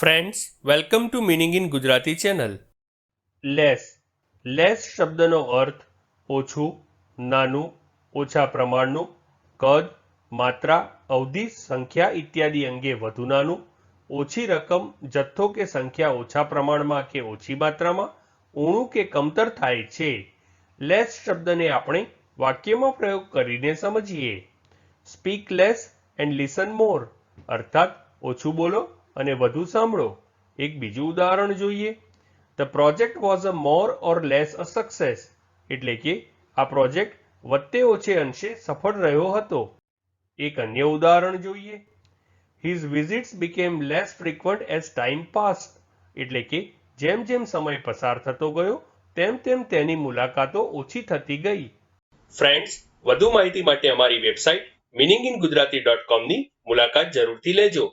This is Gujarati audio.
Friends welcome to meaning in Gujarati channel less less શબ્દનો અર્થ ઓછું, નાનું, ઓછા પ્રમાણનું, કદ, માત્રા, અવધિ, સંખ્યા ઇત્યાદિ અંગે વધુ નાનું, ઓછી રકમ, જથ્થો કે સંખ્યા ઓછા પ્રમાણમાં કે ઓછી માત્રામાં, ઊણું કે કમતર થાય છે. લેસ શબ્દને આપણે વાક્યમાં પ્રયોગ કરીને સમજીએ. Speak less and listen more અર્થાત ઓછું બોલો અને વધુ સાંભળો. એક બીજું ઉદાહરણ જોઈએ. The project was a more or less a success એટલે કે, આ પ્રોજેક્ટ વત્તે ઓછે અંશે સફળ રહ્યો હતો. એક અન્ય ઉદાહરણ જોઈએ. His visits became less frequent as time pass એટલે કે, જેમ જેમ સમય પસાર થતો ગયો, તેમ તેમ તેની મુલાકાતો ઓછી થતી ગઈ. ફ્રેન્ડ્સ વધુ માહિતી માટે અમારી website meaning in Gujarati dot કોમની મુલાકાત જરૂરથી લેજો.